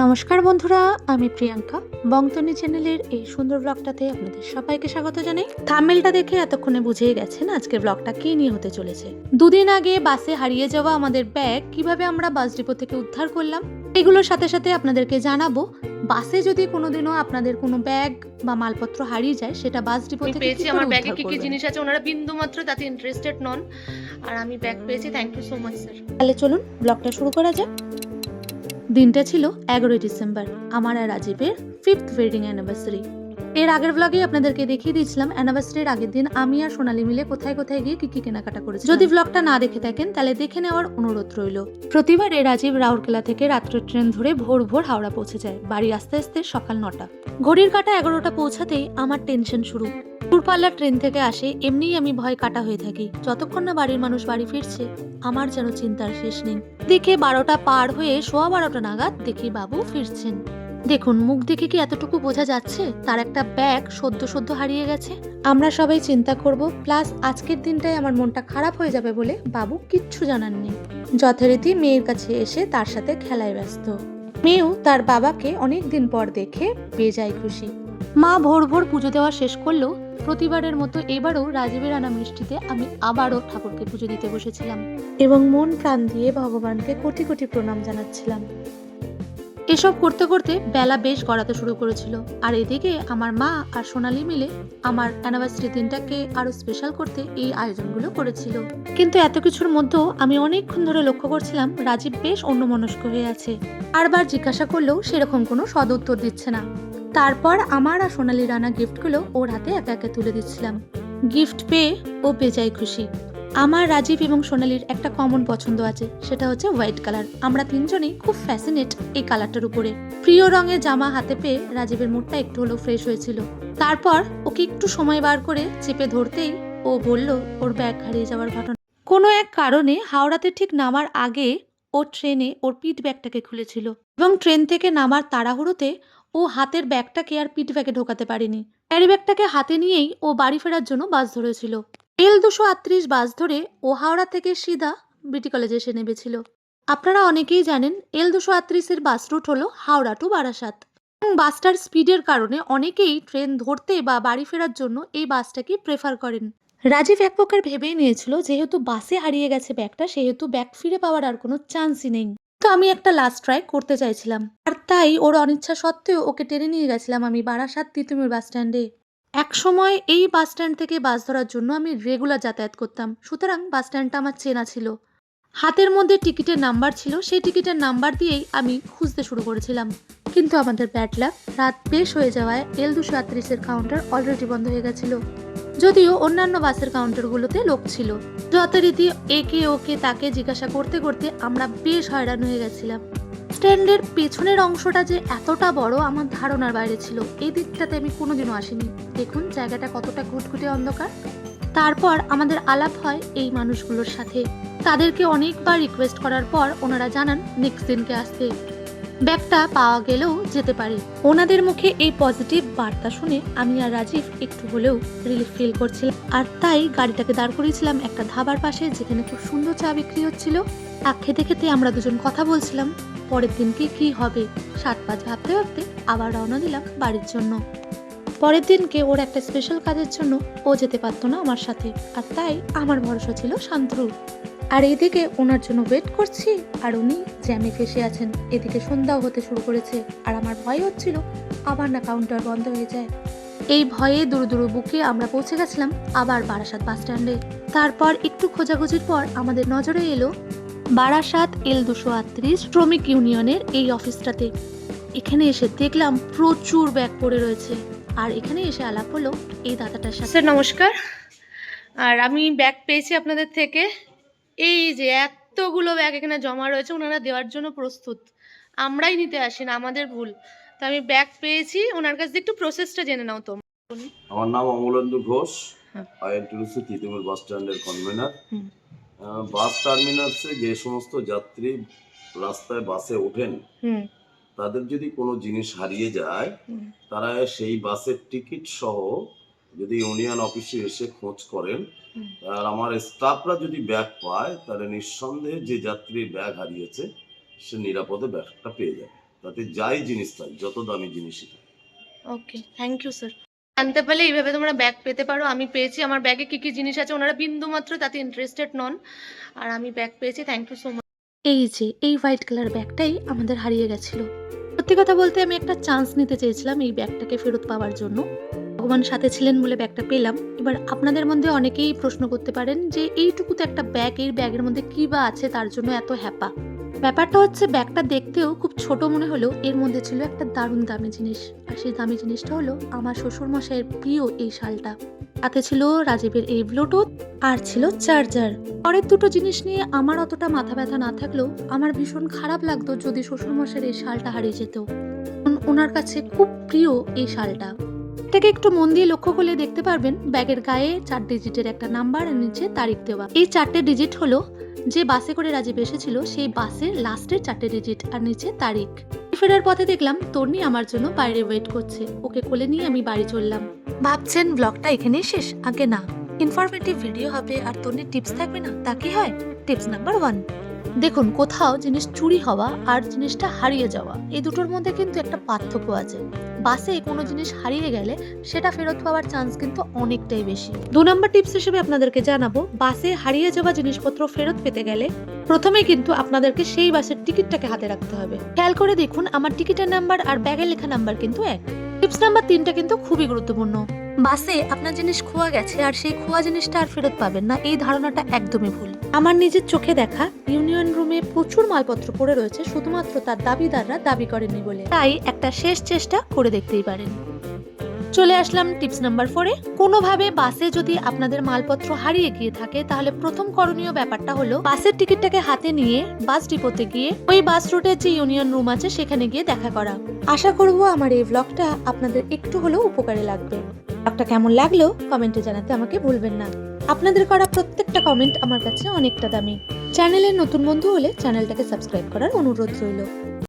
নমস্কার বন্ধুরা আমি প্রিয়াঙ্কা। বংতনী চ্যানেলের এই সুন্দর ব্লগটাতে আপনাদের সবাইকে স্বাগত জানাই। থামেলটা দেখে এতক্ষণে বুঝেই গেছেন আজকের ব্লগটা কি নিয়ে হতে চলেছে। দুদিন আগে বাসে হারিয়ে যাওয়া আমাদের ব্যাগ কীভাবে আমরা বাস ডিপো থেকে উদ্ধার করলাম এগুলোর সাথে সাথে আপনাদেরকে জানাব বাসে যদি কোনোদিনও আপনাদের কোনো ব্যাগ বা মালপত্র হারিয়ে যায় সেটা বাস ডিপো থেকে পেয়েছি আমার ব্যাগে কি কি জিনিস আছে ওনারা বিন্দু মাত্র তাতে ইন্টারেস্টেড নন। আর আমি ব্যাগ পেয়েছি thank you so much sir তাহলে চলুন ব্লগটা শুরু করা যাক। দিনটা ছিল এগারোই ডিসেম্বর, আমার আর রাজীবের ফিফথ ওয়েডিং অ্যানিভার্সারি এর আগের ব্লগে আপনাদেরকে দেখিয়ে দিয়েছিলাম অ্যানিভার্সারির আগের দিন আমি আর সোনালি মিলে কোথায় কোথায় গিয়ে কি কি কেনাকাটা করেছি যদি ব্লগটা না দেখে থাকেন, তাহলে দেখে নেওয়ার অনুরোধ রইল। প্রতিবারে রাজীব রাউরকেলা থেকে রাত্রে ট্রেন ধরে ভোর ভোর হাওড়া পৌঁছে যায়, বাড়ি আস্তে আস্তে সকাল নটা। ঘড়ির কাটা এগারোটা পৌঁছাতেই আমার টেনশন শুরু। দূরপাল্লার ট্রেন থেকে আসে, এমনিই আমি ভয় কাটা হয়ে থাকি। যতক্ষণ না বাড়ির মানুষ বাড়ি ফিরছে, আমার যেন চিন্তার শেষ নেই। দেখে বারোটা পার হয়ে সোয়া বারোটা নাগাদ দেখি বাবু ফিরছেন। দেখুন, মুখ দেখে কি এতটুকু বোঝা যাচ্ছে? তার একটা ব্যাগ সদ্য সদ্য হারিয়ে গেছে। আমরা সবাই চিন্তা করব, প্লাস আজকের দিনটাই আমার মনটা খারাপ হয়ে যাবে বলে বাবু কিচ্ছু জানাননি যথারীতি মেয়ের কাছে এসে তার সাথে খেলায় ব্যস্ত। মেয়েও তার বাবাকে অনেক দিন পর দেখে বেজায় খুশি। মা ভোর ভোর পুজো দেওয়া শেষ করলেও প্রতিবারের মতো এবারও রাজীবের আনা মিষ্টিতে আমি আবারও ঠাকুরকে পুজো দিতে বসেছিলাম। এবং মন প্রাণ দিয়ে ভগবানকে কোটি কোটি প্রণাম জানাচ্ছিলাম। এসব করতে করতে বেলা বেশ গড়াতে শুরু করেছিল। আর এদিকে আমার মা আর সোনালি মিলে আমার অ্যানিভার্সারি দিনটাকে আরও স্পেশাল করতে এই আয়োজনগুলো করেছিল। কিন্তু এত কিছুর মধ্যেও আমি অনেকক্ষণ ধরে লক্ষ্য করছিলাম রাজীব বেশ অন্যমনস্ক হয়ে আছে। বারবার জিজ্ঞাসা করলেও সেরকম কোনো সদ উত্তর দিচ্ছে না। তারপর আমার আর সোনালি রানা গিফটগুলো ওর হাতে একে একে তুলে দিচ্ছিলাম। গিফট পেয়ে ও বেজায় খুশি। আমার রাজীব এবং সোনালির একটা কমন পছন্দ আছে, সেটা হচ্ছে হোয়াইট কালার আমরা তিনজনেই খুব ফ্যাসিনেট এই কালারটার উপরে। প্রিয় রঙের জামা হাতে পেয়ে রাজীবের মুডটা একটু হলেও ফ্রেশ হয়েছিল। তারপর ওকে একটু সময় বার করে চেপে ধরতেই ও বলল, ওর ব্যাগ হারিয়ে যাওয়ার ঘটনা। কোনো এক কারণে হাওড়াতে ঠিক নামার আগে ও ট্রেনে ওর পিঠ ব্যাগটাকে খুলেছিল এবং ট্রেন থেকে নামার তাড়াহুড়োতে ও হাতের ব্যাগটাকে আর পিঠ ব্যাগে ঢোকাতে পারেনি। ক্যারি ব্যাগটাকে হাতে নিয়েই ও বাড়ি ফেরার জন্য বাস ধরেছিল। এল দুশো আটত্রিশ বাস ধরে ও হাওড়া থেকে সিধা বিটি কলেজে এসে নেমেছিল। আপনারা অনেকেই জানেন এল দুশো আটত্রিশের বাস রুট হলো হাওড়া টু বারাসাত। এবং বাসটার স্পিডের কারণে অনেকেই ট্রেন ধরতে বা বাড়ি ফেরার জন্য এই বাসটাকে প্রেফার করেন। রাজীব এক প্রকার ভেবেই নিয়েছিল, যেহেতু বাসে হারিয়ে গেছে ব্যাগটা, সেহেতু ব্যাগ ফিরে পাওয়ার আর কোনো চান্সই নেই। তো আমি একটা লাস্ট ট্রাই করতে চাইছিলাম। আর তাই ওর অনিচ্ছা সত্ত্বেও ওকে টেনে নিয়ে গেছিলাম আমি বারাসাত তিতুমির বাস স্ট্যান্ডে এক সময় এই বাস স্ট্যান্ড থেকে বাস ধরার জন্য আমি রেগুলার যাতায়াত করতাম। সুতরাং বাস স্ট্যান্ডটা আমার চেনা ছিল। হাতের মধ্যে টিকিটের নাম্বার ছিল, সেই টিকিটের নাম্বার দিয়েই আমি খুঁজতে শুরু করেছিলাম। কিন্তু আমাদের ব্যাড লাক রাত বেশ হয়ে যাওয়ায় এল দুশো আটত্রিশের কাউন্টার অলরেডি বন্ধ হয়ে গেছিল। যদিও অন্যান্য বাসের কাউন্টারগুলোতে লোক ছিল। যথারীতি একে ওকে তাকে জিজ্ঞাসা করতে করতে আমরা বেশ হয়রান হয়ে গেছিলাম। স্ট্যান্ডের পেছনের অংশটা যে এতটা বড় আমার ধারণার বাইরে ছিল। এই দিকটাতে আমি কোনোদিনও আসিনি। দেখুন জায়গাটা কতটা ঘুটঘুটে অন্ধকার। তারপর আমাদের আলাপ হয় এই মানুষগুলোর সাথে। তাদেরকে অনেকবার রিকোয়েস্ট করার পর ওনারা জানান নেক্সট দিনকে আসতে। ব্যাগটা পাওয়া গেলেও যেতে পারে। ওনাদের মুখে এই পজিটিভ বার্তা শুনে আমি আর রাজীব একটু হলেও রিলিফ ফিল করছিলাম। আর তাই গাড়িটাকে দাঁড় করিয়েছিলাম একটা ধাবার পাশে, যেখানে খুব সুন্দর চা বিক্রি হচ্ছিল। আর খেতে খেতে আমরা দুজন কথা বলছিলাম, পরের দিনকে কি হবে? সাত পাঁচ ভাবতে ভাবতে আবার রওনা দিলাম বাড়ির জন্য। পরের দিনকে ওর একটা স্পেশাল কাজের জন্য ও যেতে পারতো না আমার সাথে। আর তাই আমার ভরসা ছিল শান্তরু। আর এদিকে ওনার জন্য ওয়েট করছি, আর উনি জ্যামে ফেসে আছেন। এদিকে সন্ধ্যাও হতে শুরু করেছে, আর আমার ভয় হচ্ছিল, আবার না কাউন্টার বন্ধ হয়ে যায়। এই ভয়ে দূর দূর বুকে আমরা পৌঁছে গেছিলাম, আবার বারাসাত বাস স্ট্যান্ডে তারপর একটু খোঁজাখুঁজির পর আমাদের নজরে এলো বারাসাত এল দুশো আটত্রিশ শ্রমিক ইউনিয়নের এই অফিসটাতে। এখানে এসে দেখলাম প্রচুর ব্যাগ পড়ে রয়েছে, আর এখানে এসে আলাপ হলো এই দাদাটার সাথে। নমস্কার। আর আমি ব্যাগ পেয়েছি আপনাদের থেকে। এই যে এতগুলো ব্যাগ এখানে জমা রয়েছে ওনারা দেওয়ার জন্য প্রস্তুত। আমরাই নিতে আসি না আমাদের ভুল। তো আমি ব্যাগ পেয়েছি ওনার কাছ দিয়ে একটু প্রসেসটা জেনে নাও তো। আমার নাম অমলেন্দু ঘোষ হ্যাঁ। আইএনটিউসি তিতুমির বাস স্ট্যান্ডের কনভেনার। বাস টার্মিনালসে যে সমস্ত যাত্রী রাস্তায় বাসে ওঠেন হুম। তাদের যদি কোনো জিনিস হারিয়ে যায় তারা সেই বাসের টিকিট সহ যদি ইউনিয়ন অফিসে এসে খোঁজ করেন। আর আমার স্টাফরা যদি ব্যাগ পায় তাহলে নিঃসন্দেহে যে যাত্রী ব্যাগ হারিয়েছে সে নিরাপদে ব্যাগটা পেয়ে যাবে। তাতে যাই জিনিস থাক যত দামি জিনিসই থাক। ওকে থ্যাংক ইউ স্যার জানতে পারলে এইভাবে তোমরা ব্যাগ পেতে পারো। আমি পেয়েছি আমার ব্যাগে কি কি জিনিস আছে ওনারা বিন্দু মাত্র তাতে ইন্টারেস্টেড নন আর আমি ব্যাগ পেয়েছি থ্যাংক ইউ সো মাচ এই যে এই হোয়াইট কালার ব্যাগটাই আমাদের হারিয়ে গেছিল। সত্যি কথা বলতে আমি একটা চান্স নিতে চেয়েছিলাম এই ব্যাগটাকে ফেরত পাওয়ার জন্য। ভগবান সাথে ছিলেন বলে ব্যাগটা পেলাম। এবার আপনাদের মধ্যে অনেকেই প্রশ্ন করতে পারেন যে এইটুকুতে একটা ব্যাগ, এই ব্যাগের মধ্যে কি বা আছে, তার জন্য এত হ্যাপা? ব্যাপারটা হচ্ছে, ব্যাগটা দেখতেও খুব ছোট মনে হলেও এর মধ্যে ছিল একটা দারুণ দামি জিনিস। আর সেই দামি জিনিসটা হলো আমার শ্বশুর মশাইয়ের প্রিয় এই শালটা। তাতে ছিল রাজীবের এই ব্লুটুথ আর ছিল চার্জার। পরের দুটো জিনিস নিয়ে আমার অতটা মাথা ব্যথা না থাকলেও আমার ভীষণ খারাপ লাগতো যদি শ্বশুরমশাইয়ের এই শালটা হারিয়ে যেত। ওনার কাছে খুব প্রিয় এই শালটা। এটাকে একটু মন দিয়ে লক্ষ্য করলে দেখতে পারবেন ব্যাগের গায়ে চার ডিজিটের একটা নাম্বার আর নিচে তারিখ দেওয়া। এই চারটে ডিজিট হলো যে বাসে করে রাজীব এসেছিল সেই বাসের লাস্টের চারটে ডিজিট আর নিচে তারিখ। ফেরার পথে দেখলাম তর্নি আমার জন্য বাইরে ওয়েট করছে। ওকে কোলে নিয়ে আমি বাড়ি চললাম। ভাবছেন ব্লগটা এখানেই শেষ? আগে না। ইনফরমেটিভ ভিডিও হবে আর তর্নির টিপস থাকবে না? তা কি হয়? টিপস নাম্বার ওয়ান দেখুন কোথাও জিনিস চুরি হওয়া আর জিনিসটা হারিয়ে যাওয়া এই দুটোর মধ্যে কিন্তু একটা পার্থক্য আছে। বাসে কোনো জিনিস হারিয়ে গেলে সেটা ফেরত পাওয়ার চান্স কিন্তু অনেকটাই বেশি। দু নম্বর টিপস হিসেবে আপনাদেরকে জানাব, বাসে হারিয়ে যাওয়া জিনিসপত্র ফেরত পেতে গেলে প্রথমে কিন্তু আপনাদেরকে সেই বাসের টিকিটটাকে হাতে রাখতে হবে। খেয়াল করে দেখুন, আমার টিকিটের নাম্বার আর ব্যাগের লেখা নাম্বার কিন্তু এক। টিপস নাম্বার তিনটা কিন্তু খুবই গুরুত্বপূর্ণ। বাসে আপনার জিনিস খোয়া গেছে আর সেই খোয়া জিনিসটা আর ফেরত পাবেন না এই ধারণাটা একদমই ভুল। আমার নিজের চোখে দেখা ইউনিয়ন রুমে প্রচুর মালপত্র পড়ে রয়েছে শুধুমাত্র তার দাবিদাররা দাবি করেননি বলে। তাই একটা শেষ চেষ্টা করে দেখতেই পারেন। চলে আসলাম টিপস নাম্বার ফোরে কোনোভাবে বাসে যদি আপনাদের মালপত্র হারিয়ে গিয়ে থাকে, তাহলে প্রথম করণীয় ব্যাপারটা হলো বাসের টিকিটটাকে হাতে নিয়ে বাস ডিপোতে গিয়ে ওই বাস রুটের যে ইউনিয়ন রুম আছে, সেখানে গিয়ে দেখা করা। আশা করব আমার এই ব্লগটা আপনাদের একটু হলেও উপকারে লাগবে। ব্লগটা কেমন লাগল কমেন্টে জানাতে আমাকে ভুলবেন না। আপনাদের করা প্রত্যেকটা কমেন্ট আমার কাছে অনেকটা দামি। চ্যানেলের নতুন বন্ধু হলে চ্যানেলটাকে সাবস্ক্রাইব করার অনুরোধ রইল।